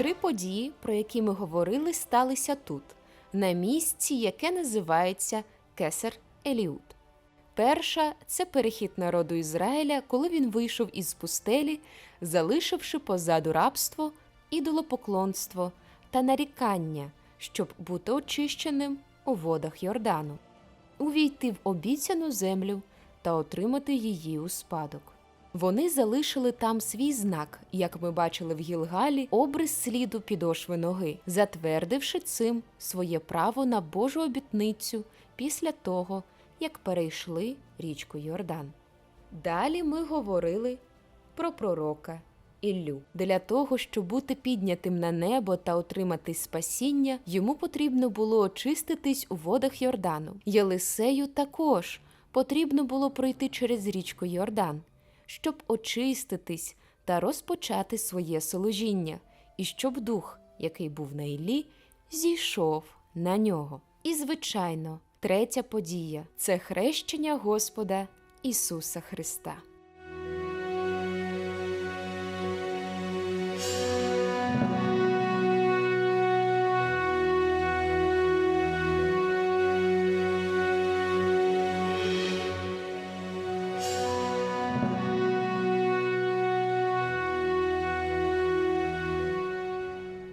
Три події, про які ми говорили, сталися тут, на місці, яке називається Кесар Еліут. Перша це перехід народу Ізраїля, коли він вийшов із пустелі, залишивши позаду рабство, ідолопоклонство та нарікання, щоб бути очищеним у водах Йордану, увійти в обіцяну землю та отримати її у спадок. Вони залишили там свій знак, як ми бачили в Гілгалі, обрис сліду підошви ноги, затвердивши цим своє право на Божу обітницю після того, як перейшли річку Йордан. Далі ми говорили про пророка Іллю. Для того, щоб бути піднятим на небо та отримати спасіння, йому потрібно було очиститись у водах Йордану. Єлисею також потрібно було пройти через річку Йордан, щоб очиститись та розпочати своє служіння, і щоб дух, який був на Іллі, зійшов на нього. І, звичайно, третя подія це хрещення Господа Ісуса Христа.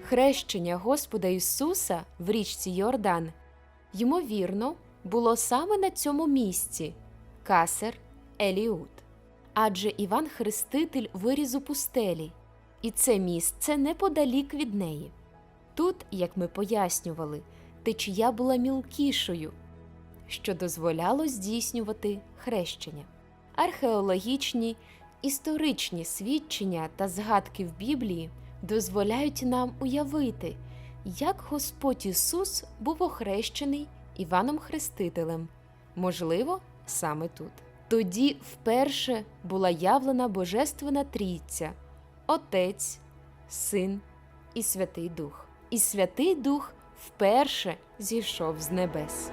Хрещення Господа Ісуса в річці Йордан, ймовірно, було саме на цьому місці Касер Еліут. Адже Іван Хреститель виріс у пустелі, і це місце неподалік від неї. Тут, як ми пояснювали, течія була мілкішою, що дозволяло здійснювати хрещення. Археологічні, історичні свідчення та згадки в Біблії дозволяють нам уявити, як Господь Ісус був охрещений Іваном Хрестителем, можливо, саме тут. Тоді вперше була явлена Божественна Трійця Отець, Син і Святий Дух. І Святий Дух вперше зійшов з небес.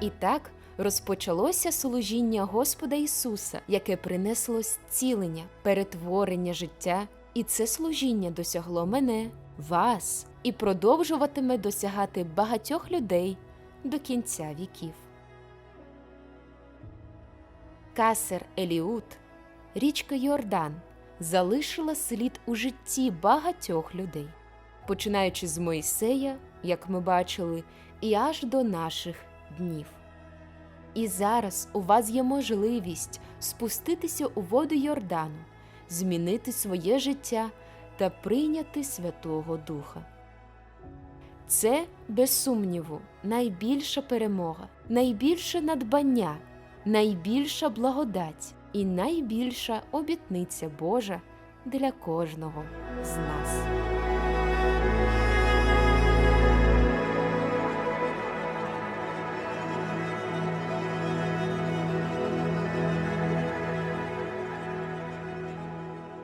І так розпочалося служіння Господа Ісуса, яке принесло зцілення, перетворення життя, і це служіння досягло мене, вас і продовжуватиме досягати багатьох людей до кінця віків. Касер Еліут, річка Йордан, залишила слід у житті багатьох людей, починаючи з Мойсея, як ми бачили, і аж до наших днів. І зараз у вас є можливість спуститися у воду Йордану, змінити своє життя та прийняти Святого Духа. Це, без сумніву, найбільша перемога, найбільше надбання, найбільша благодать і найбільша обітниця Божа для кожного з нас.